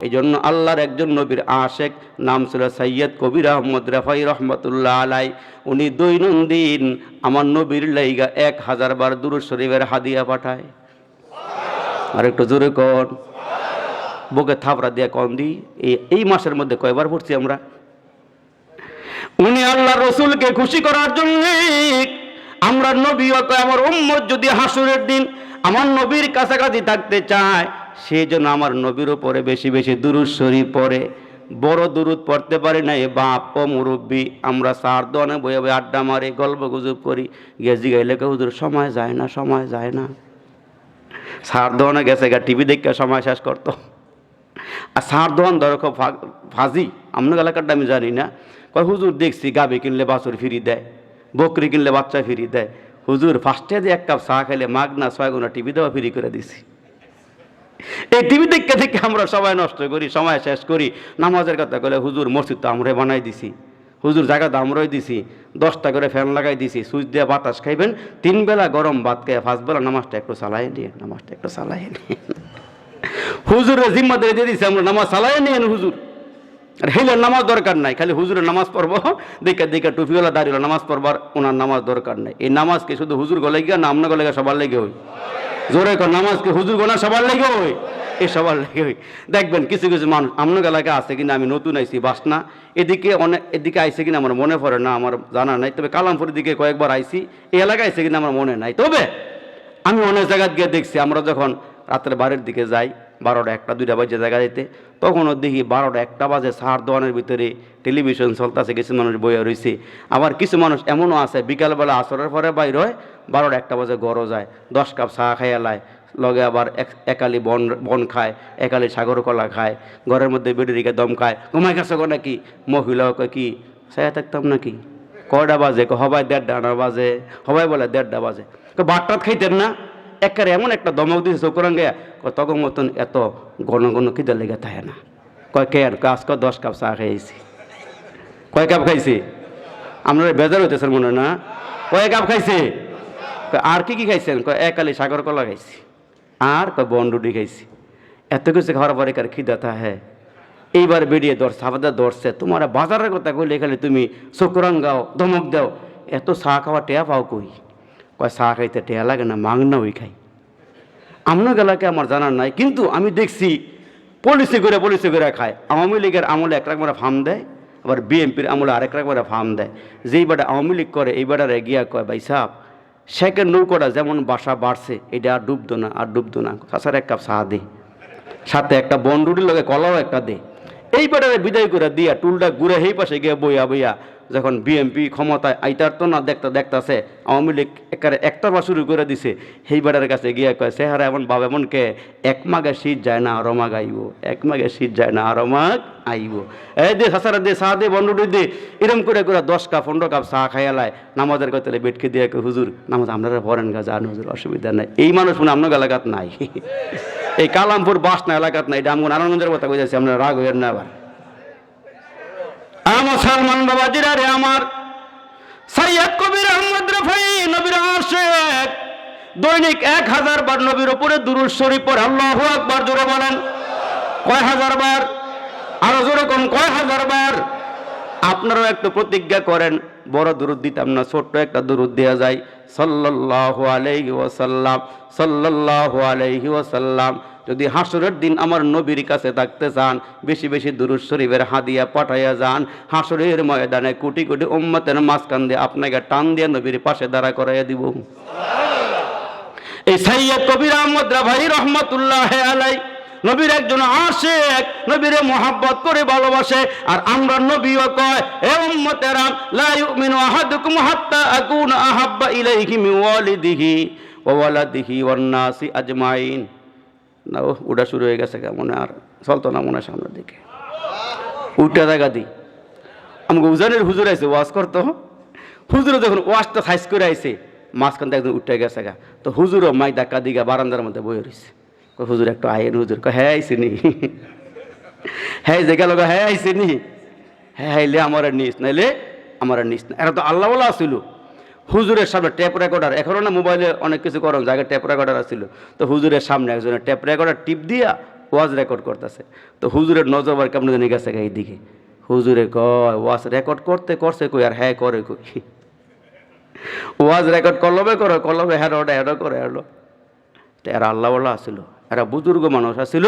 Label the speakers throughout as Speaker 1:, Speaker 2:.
Speaker 1: এই জন্য আল্লাহর একজন নবীর আশেক, নাম ছিল সৈয়দ কবির আহমদ রেফাই রহমতুল্লাহ আলাই উনি দৈনন্দিন আমার নবীর লাইগা এক হাজার বার দুরুদ শরীফের হাদিয়া পাঠায়। আর একটু জোরে কর বুকে থাপড়া দিয়ে কন দি। এই মাসের মধ্যে কয়বার পড়ছি আমরা? উনি আল্লাহ রসুলকে খুশি করার জন্য আমরা নবী আমার উম্মত যদি হাসুরের দিন আমার নবীর কাছাকাছি থাকতে চায় সেই জন্য আমার নবীর উপরে বেশি বেশি দুরুদ শরীফ পড়ে। বড় দুরুদ পড়তে পারি না, এ বাপ ও মুরব্বী, আমরা সার দোয়ানে বয়ে বয়ে আড্ডা মারি, গল্প গুজব করি। গিয়ে জিগাইলে কেউ হুজুর, সময় যায় না, সময় যায় না। সার গেছে গা, টিভি দেখে সময় শেষ করতো। আর সার দোয়ান ধরো খুব ফাজি, আপনার এলাকারটা আমি জানি না। কয়, হুজুর, দেখছি গাবি কিনলে বাছুর ফিরি দেয়, বকরি কিনলে বাচ্চা ফিরি দেয়। হুজুর ফার্স্টে যে এক কাপ চা খাইলে মাগ না ছয় গুণা টিভি দেওয়া ফ্রি করে দিছি। এই টিভি দেখতে দেখে আমরা সবাই নষ্ট করি, সময় শেষ করি। নামাজের কথা বলে হুজুর, মসজিদ তো আমরাই বানাই দিছি। হুজুর, জায়গা আমরাই দিছি। দশটা করে ফ্যান লাগাই দিছি, সুইচ দিয়ে বাতাস খাইবেন। তিন বেলা গরম ভাত ফার্স্ট বেলা নামাজটা একটু চালাই নিয়ে, নামাজটা একটু চালাই নিয়ে। হুজুরের জিম্মাদারি দিয়ে দিছে, আমরা নামাজ চালাই নিয়ে হুজুর। আর হেলের নামাজ দরকার নাই, খালি হুজুরের নামাজ পড়ব। দেখে দেখে টুপিওয়ালা দাঁড়িয়ে নামাজ পড়বার ওনার নামাজ দরকার নাই। এই নামাজকে শুধু হুজুর গলে গিয়া না গলে সবার লেগে হই। জোরে কর, নামাজকে হুজুর গোনা সবার লেগে হই। এ সবার লেগে হই। দেখবেন, কিছু কিছু মানুষ আপনার এলাকায় আছে কিনা, আমি নতুন আইছি, বাসনা। এদিকে অনেক এদিকে আইছে কিনা আমার মনে পড়ে না, আমার জানা নাই। তবে কালামপুরের দিকে কয়েকবার আইছি, এই এলাকায় আইছে কিনা আমার মনে নাই। তবে আমি অনেক জায়গায় গিয়ে দেখছি, আমরা যখন রাত্রে বাড়ির দিকে যাই, বারোটা একটা, দুইটা বাজে জায়গা যেতে তখনও দেখি বারোটা একটা বাজে সার দোয়ানের ভিতরে টেলিভিশন চলতেছে, কিছু মানুষ বইয়া রয়েছে আবার কিছু মানুষ এমনও আছে, বিকালবেলা আসরের পরে বাইর হয় বারোটা একটা বাজে গড়ও যায়, দশ কাপ চা খাইয়া লায় লগে আবার এক- একালি বন বন খায়, একালি সাগর কলা খায়, ঘরের মধ্যে বেড়ে রেখে দম খায় ঘুমাই গেছে গো নাকি? মহিলা কয় কি? সায়া থাকতাম নাকি? কয়টা বাজে? হবাই দেড়টা আনা বাজে। হবাই বলে দেড়টা বাজে। ভাতটাত খাইতেন না? একেবারে এমন একটা দমক দিয়েছে চোখরান গিয়া কয় তখন মতন এত ঘন ঘন খিদে লেগে থাকে না। কয় কে আর কয় দশ কাপ চা খাইছি। কয় কাপ খাইছি? আপনারা বেজার হইতেছেন মনে না? কয় কাপ খাইছে? আর কি কি খাইছেন? একালি সাগর কলা খাইছি, আর বনডুডি খাইছি। এত কিছু খাওয়ার পরে কার খিদা হ্যাঁ। এইবার বেরিয়ে ধরছে আবার ধরছে তোমার বাজারের কথা কইলে খালি তুমি চোখরান গাও ধমক দাও। এত চা খাওয়া টেয়া পাও কই? কয়, চা খাইতে টেয়া লাগে না মাংনা ওই খাই। আপনার গেলাকে আমার জানার নাই, কিন্তু আমি দেখছি পলিসি করে পলিসি করে খায়। আওয়ামী লীগের আমলে এক রকমের ফার্ম দেয়, আবার বিএনপির আমলে আরেক রকমের ফার্ম দেয়। যেই বাটা আওয়ামী লীগ করে, এই বাটারে গিয়া কয়, ভাই সাহ শেখের নৌকোটা যেমন বাসা বাড়ছে, এটা আর ডুবতো না, আর ডুবতো না। তাছাড়া এক কাপ সাহা দে। সাথে একটা বনরুটির লগে কলাও একটা দে। এই পাটা বিদায় করে দিয়া টুলটা ঘুরে সেই পাশে গিয়ে বইয়া বইয়া যখন বিএমপি ক্ষমতায় আইতার তো না দেখতে দেখতাছে, আওয়ামী লীগ একারে বা শুরু করে দিছে সেই বেটার কাছে গিয়ে কয়, চেহারা এমন ভাব এমন কে? এক মাগে শীত যায় না, আরও মাগ আইব। এক মাগে শীত যায় না, আরও মাগ আইব। এই দে সাসারা দে চা দে বন্ডুটি দে এরম করে করে দশ কাপ, পনেরো কাপ চা খাইয়ালায় নামাজের কথা বেটকে দিয়ে হুজুর, নামাজ আপনারা পড়েন গা জান হুজুর, অসুবিধা নাই। এই মানুষ মনে আপনার এলাকাত নাই। এই কালামপুর বাসনা এলাকাত নাই, এটা নারায়ণগঞ্জের কথা কইতেছি, আপনারা রাগ হইয়েন না আবার। আমার সালমান বাবাজিরা রে আমার। সৈয়দ কবির আহমদ রফাই নবীর আশেক দৈনিক এক হাজার বার নবীর উপরে দুরুদ শরীফ পড়ে। আল্লাহ আকবার, জোরে বলেন। কয় হাজার বার? আরও জোরে কোন? কয় হাজার বার? আপনারাও একটু প্রতিজ্ঞা করেন, বড় দুরুদ দিতাম না, ছোট্ট একটা দুরুদ দেওয়া যায়। সাল্লাল্লাহু আলাইহি ওয়াসাল্লাম, সাল্লাল্লাহু আলাইহি ওয়াসাল্লাম। যদি হাসরের দিন আমার নবীর কাছে থাকতে চান, বেশি বেশি দুরুদ শরীফের হাদিয়া পাঠাইয়া যান। হাসরের ময়দানে কোটি কোটি উম্মতের মাঝখান দিয়ে আপনাকে টান দিয়ে নবীর পাশে দাঁড়া করাইয়া দিব। এই সৈয়দ কবির আহমদ রাভাই রহমতুল্লাহ আলাই নবীর একজন আশেক, নবীরে মোহাব্বত করে ভালোবাসে, আর আমরা নবীও কয়, এ উম্মতেরাম লা ইউমিনু আহাদুকুম হাত্তা আকুনা আহাব্বা ইলাইহি মিন ওয়ালিদিহি ওয়া ওয়ালাদিহি ওয়ান নাসি আজমাইন। না, ও ওটা শুরু হয়ে গেছে কেমন আর চলতো না, মনে হয় সামনের দিকে। উল্টা জায়গা দিই আমাকে উজানের হুজুর আইসে ওয়াজ করতো। হুজুরও যখন ওয়াজটা সাইজ করে আইসে মাঝখান থেকে একদম উঠে গেছে গা। তো হুজুরও মাই ধাক্কা দিঘা বারান্দার মধ্যে বয়ে রয়েছে হুজুর, একটু আয়েন হুজুর। কয় হ্যাঁ আইসি নি। হ্যাঁ যে গেল হ্যাঁ আইসি নি। হ্যাঁ হাইলে আমার আর নিস নাইলে আমার নিস না। এরা তো আল্লাহ বলা আসছিল হুজুরের সামনে টেপ রেকর্ডার এখনও না মোবাইলে অনেক কিছু করেন জায়গায় টেপ রেকর্ডার আসছিল তো হুজুরের সামনে একজনের টেপ রেকর্ডার টিপ দিয়া ওয়াজ রেকর্ড করতেছে। তো হুজুরের নজর আবার কেমন জানি গেছে এই দিকে হুজুরে কয়, ওয়াজ রেকর্ড করতে, করছে কই, আর হ্যাঁ করে কই? ওয়াজ রেকর্ড কলবে করো কলবে হ্যাঁ ওটা হ্যাঁ করে হ্যালো তো এরা আল্লাহওয়ালা আসিল এরা বুজুর্গ মানুষ আসিল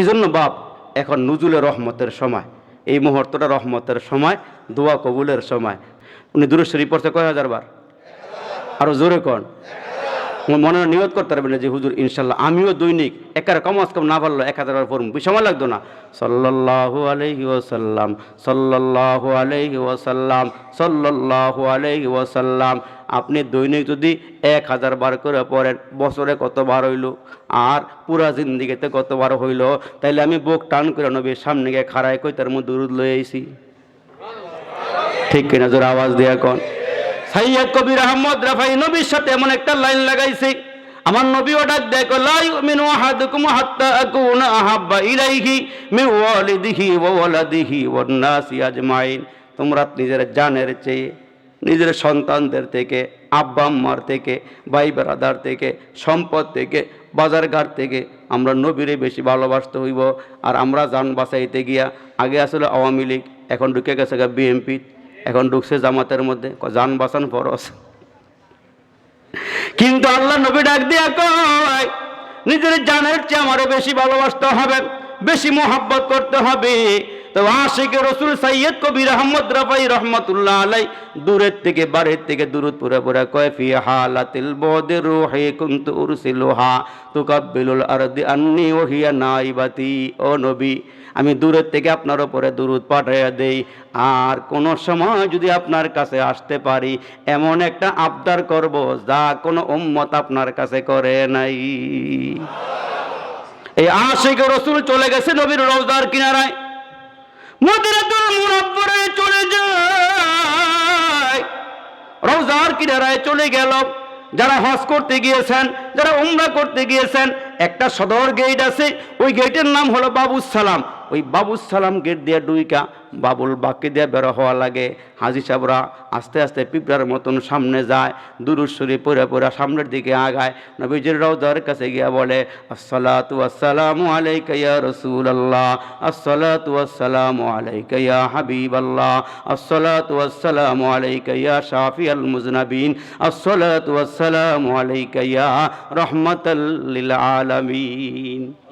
Speaker 1: এই জন্য বাপ, এখন নুজুলের রহমতের সময়, এই মুহূর্তটা রহমতের সময়, দোয়া কবুলের সময়। উনি দূরের শরীফ পড়ছে কয় হাজার বার? আরও জোরে কন। মনে নিয়ত করতে পারবেন যে, হুজুর, ইনশাল্লাহ আমিও দৈনিক একার কম আজ কম না পারল এক হাজার পড়ুন সময় লাগতো না। সাল্লাল্লাহু আলাইহি ওয়াসাল্লাম, সাল্লাল্লাহু আলাইহি ওয়াসাল্লাম, সাল্লাল্লাহু আলাইহি ওয়াসাল্লাম। আপনি দৈনিক যদি এক হাজার বার করে পড়েন, বছরে কতবার হইল? আর পুরা জিন্দিগিতে কতবার হইল? তাইলে আমি বুক টান করে নবীর সামনে গিয়ে খাড়ায় কই তার মধ্যে দুরুদ লয়ে আইছি। ঠিক কিনা? জোর আওয়াজ দেয়া কন। সাইয়দ কবির আহমদ রাফাই নবীর সাথে এমন একটা লাইন লাগাইছে আমার নবী ডাক দেয় কয়, লা ইউমিনু আহাদুকুম হাত্তা আকুনা আহাব্বা ইলাইহি মিন ওয়ালিদিহি ওয়া ওয়ালাদিহি ওয়ান নাসি আজমাইন। তোমরা নিজের জানের চেয়ে নিজের সন্তানদের থেকে আব্বা আম্মার থেকে ভাই বেড়াদার থেকে সম্পদ থেকে বাজারঘাট থেকে আমরা নবীরে বেশি ভালোবাসতে হইব। আর আমরা যান বাঁচাইতে গিয়া আগে আসলে আওয়ামী লীগ এখন ঢুকে গেছে বিএমপি এখন ঢুকছে জামাতের মধ্যে। যান বাঁচান ফরস কিন্তু আল্লাহ নবী ডাক দিয়া কয়, নিজের জানের চেয়ে আমারও বেশি ভালোবাসতে হবে, বেশি মোহাব্বত করতে হবে। তো রসুল সৈয়দ কবির আহমদ আলাই দূরের থেকে, বাড়ির থেকে আমি দূরের থেকে আপনার ওপরে দূরত পাঠাইয়া দেই। আর কোনো সময় যদি আপনার কাছে আসতে পারি, এমন একটা আবদার করব যা কোনো উম্মত আপনার কাছে করে নাই। এই আশিক রসুল চলে গেছে নবীর রওজার কিনারায়। মদিনাতুল মুনাব্বরে চলে যায়। রওজার কিনারায় চলে গেল। যারা হজ করতে গিয়েছেন, যারা উমরা করতে গিয়েছেন, একটা সদর গেট আছে। ওই গেটের নাম হলো বাবুস সালাম। ওই বাবুস সালাম গেট দিয়ে ডুইকা বাবুল বাকি দিয়ে বেরো হওয়া লাগে। হাজি সাহেবরা আস্তে আস্তে পিঁপড়ার মতন সামনে যায় দুরুশ্বরী পরে পরে সামনের দিকে আগায়। নবীজির রওজার কাছে গিয়া বলে, আসসালাতু আসসালামু আলাইকা ইয়া রাসূলুল্লাহ, আসসালাতু আসসালামু আলাইকা ইয়া হাবিবাল্লাহ, আসসালাতু আসসালামু আলাইকা ইয়া শাফিয়াল মুজনাবিন, আসসালাতু আসসালামু আলাইকা ইয়া লিল আলামিন।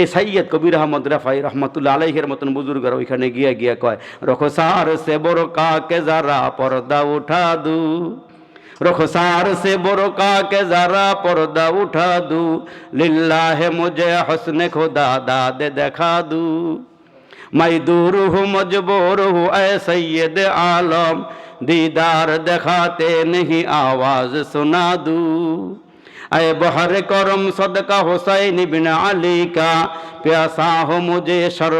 Speaker 1: এই সাইয়দ কবির আহমদ রাফাই রহমতুল্লা আলাইহের মতন বুজুর্গরা ওইখানে গিয়া গিয়া কয় রখসার সে বড় কাকে যারা পর্দা উঠা দু। رخسار سے برکا کے ذرا پردہ اٹھا دوں للہ مجھے حسن خدا داد دکھا دوں میں دور ہوں مجبور ہوں اے سید عالم دیدار دکھاتے نہیں آواز سنا دوں اے বহরে করম সদকা হোসাই بن আলিকা, পেয়াসা হো মুজে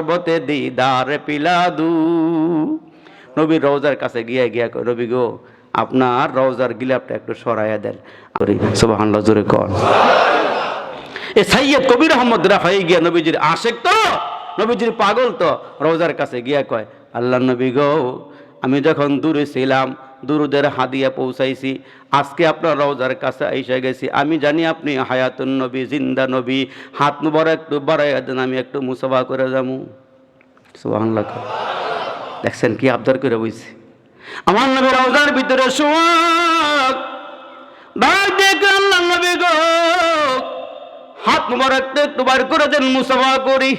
Speaker 1: مجھے দিদার دیدار پلا دو নবীর রওজার কাছে গিয়া গিয়া রবি গো, আপনার রওজার গিলাপটা একটু সরাইয়া দেন। সুবহানাল্লাহ, জোরে কর এ সাইয়্যদ কবির আহমদ রাফাই গিয়া নবীজির আশেক তো, নবীজির পাগল তো, রওজার কাছে গিয়া কয়, আল্লাহ নবী গো, আমি যখন দূরে ছিলাম দুরুদের হাদিয়া পৌঁছাইছি। আজকে আপনার রওজার কাছে এসে গেছি। আমি জানি আপনি হায়াতুন নবী, জিন্দা নবী। হাত মুবার একটু বাড়াইয়া দেন, আমি একটু মুসাফা করে যাব। দেখছেন কি আবদার করে বইছে। আমার নবী রওজার ভিতরে হাত মুবারক একটু বার করে দেন, মুসাফা করি।